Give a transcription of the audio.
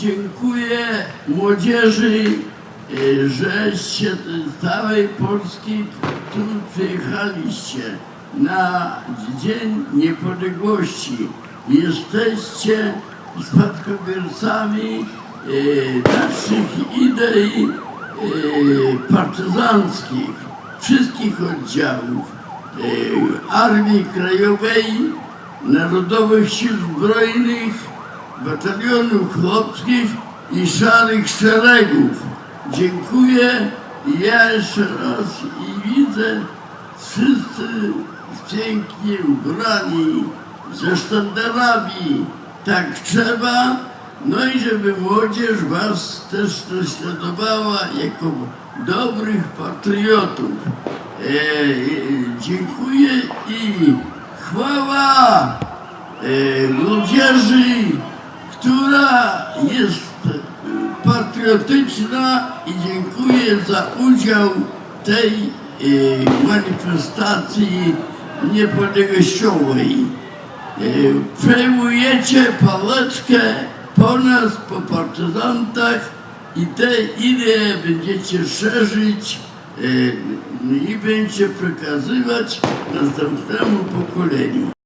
Dziękuję młodzieży, e, żeście z całej Polski tu przyjechaliście na Dzień Niepodległości. Jesteście spadkobiercami e, naszych idei e, partyzanckich, wszystkich oddziałów Armii Krajowej, Narodowych Sił Zbrojnych, batalionów chłopskich i szarych szeregów. Dziękuję i ja jeszcze raz i widzę wszyscy pięknie ubrani, ze sztandarami. Tak trzeba, no i żeby młodzież was też naśladowała jako dobrych patriotów. E, e, dziękuję i chwała e, młodzieży, która jest patriotyczna i dziękuję za udział tej e, manifestacji niepodległościowej. E, Przejmujecie pałeczkę po nas, po partyzantach i te idee będziecie szerzyć e, i będziecie przekazywać następnemu pokoleniu.